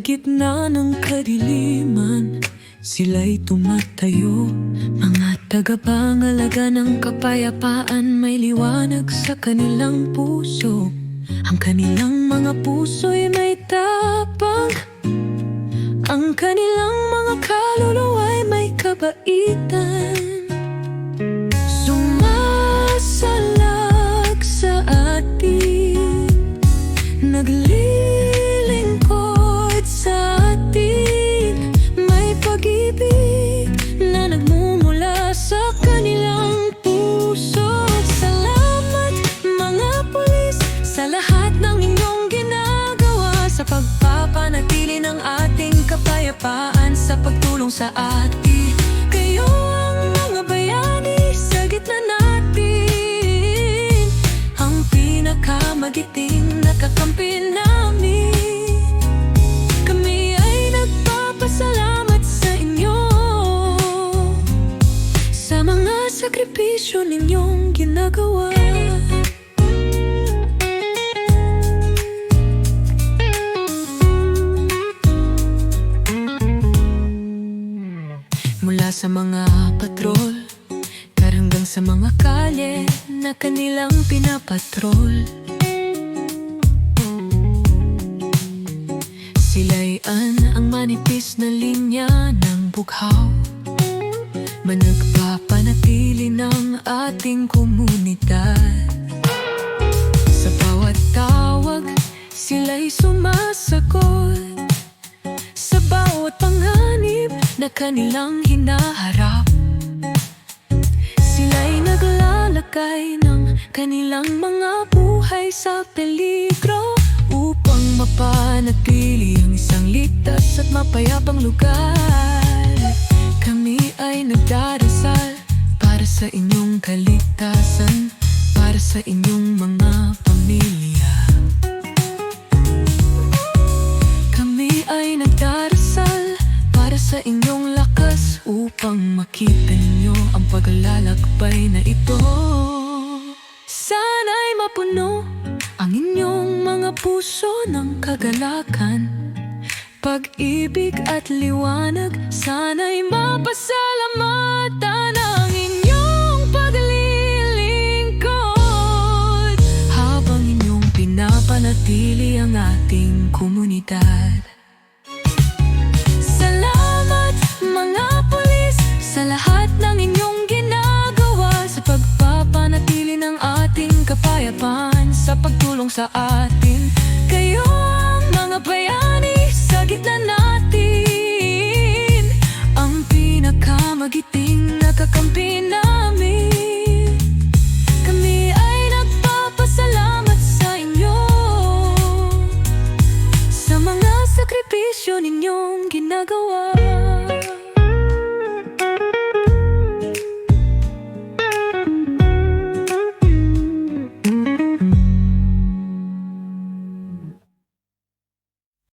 gitna ng kadiliman Sila'y tumatayo. Mga tagapangalaga ng kapayapaan May liwanag sa kanilang puso. Ang kanilang mga puso'y may tapang. Ang kanilang mga kaluluwa'y may kabaitan kapayapaan Sa pagtulong sa atin Kayo ang mga bayani sa gitna natin. Ang pinakamagiting nakakampi namin. Kami ay nagpapasalamat sa inyo. Sa mga sakripisyo ninyong ginagawa Mula sa mga patrol Karanggang sa mga kalye Na kanilang pinapatrol. Sila'y an ang manipis na linya ng bughaw. Managpapanatili na kanilang hinaharap. Sila'y naglalagay ng kanilang mga buhay sa peligro Upang mapanatili ang isang ligtas at mapayapang lugar. Kami ay nagdarasal para sa inyong kaligtasan Para sa inyong mga Upang makita ninyo ang paglalakbay na ito. Sana'y mapuno ang inyong mga puso ng kagalakan. Pag-ibig at liwanag Sana'y mapasalamatan ang inyong paglilingkod. Habang inyong pinapanatili ang ating komunidad sa pagtulong sa atin. Kayo ang mga bayani sa gitna natin. Ang pinakamagiting nakakampi namin. Kami ay nagpapasalamat sa inyo. Sa mga sakripisyo ninyong ginagawa.